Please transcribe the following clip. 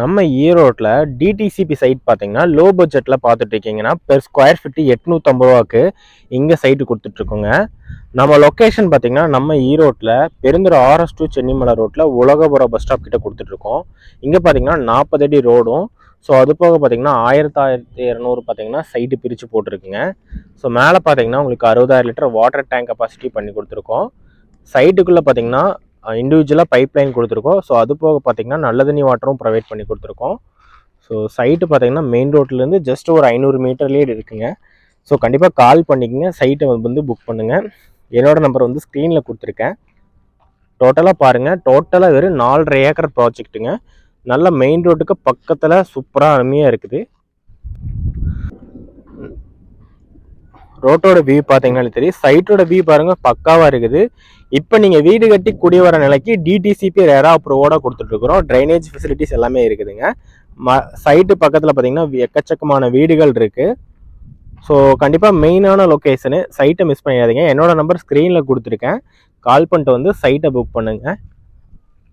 நம்ம ஈரோட்டில் DTCP side பார்த்தீங்கன்னா லோ பட்ஜெட்டில் பார்த்துட்டு இருக்கீங்கன்னா பெர் ஸ்கொயர் ஃபிட்டு எட்நூற்றம்பது ரூபாக்கு இங்கே சைட்டு கொடுத்துட்ருக்கோங்க நம்ம லொக்கேஷன் பார்த்தீங்கன்னா நம்ம ஈரோட்டில் பெருந்துற ஆர்எஸ் டூ சென்னிமலை ரோட்டில் உலகபுரம் பஸ் ஸ்டாப் கிட்ட கொடுத்துட்ருக்கோம் இங்கே பார்த்தீங்கன்னா நாற்பது அடி ரோடும் ஸோ அது போக பார்த்தீங்கன்னா ஆயிரத்தி ஆயிரத்தி இரநூறு பார்த்தீங்கன்னா சைட்டு பிரித்து போட்டிருக்குங்க. ஸோ மேலே பார்த்தீங்கன்னா உங்களுக்கு அறுபதாயிரம் லிட்டர் வாட்டர் டேங்க் கெப்பாசிட்டி பண்ணி கொடுத்துருக்கோம். சைட்டுக்குள்ளே பார்த்தீங்கன்னா இண்டிவிஜுவலாக பைப் லைன் கொடுத்துருக்கோம். ஸோ அது போக பார்த்தீங்கன்னா நல்ல தண்ணி வாட்டரும் ப்ரொவைட் பண்ணி கொடுத்துருக்கோம். ஸோ சைட்டு பார்த்தீங்கன்னா மெயின் ரோட்லேருந்து ஜஸ்ட் ஒரு ஐநூறு மீட்டர்லேயே இருக்குங்க. ஸோ கண்டிப்பாக கால் பண்ணிக்கங்க. சைட்டை வந்து புக் பண்ணுங்கள் என்னோட நம்பர் வந்து ஸ்க்ரீனில் கொடுத்துருக்கேன். டோட்டலாக பாருங்கள் டோட்டலாக வெறும் நாலரை ஏக்கர் ப்ராஜெக்ட்டுங்க நல்ல மெயின் ரோட்டுக்கு பக்கத்தில் சூப்பராக அருமையாக இருக்குது. ரோட்டோட வியூ பார்த்தீங்கன்னாலே தெரியும். சைட்டோட வியூ பாருங்க பக்காவாக இருக்குது. இப்போ நீங்கள் வீடு கட்டி குடி வர நிலைக்கு டிடிசிபி ரேரா அப்ரூவோட கொடுத்துட்ருக்குறோம். ட்ரைனேஜ் ஃபெசிலிட்டிஸ் எல்லாமே இருக்குதுங்க. ம சைட்டு பக்கத்தில் பார்த்தீங்கன்னா எக்கச்சக்கமான வீடுகள் இருக்குது ஸோ கண்டிப்பாக மெயினான லொக்கேஷனு சைட்டை மிஸ் பண்ணிடாதீங்க. என்னோட நம்பர் ஸ்க்ரீனில் கொடுத்துருக்கேன். கால் பண்ணிட்டு வந்து சைட்டை புக் பண்ணுங்கள்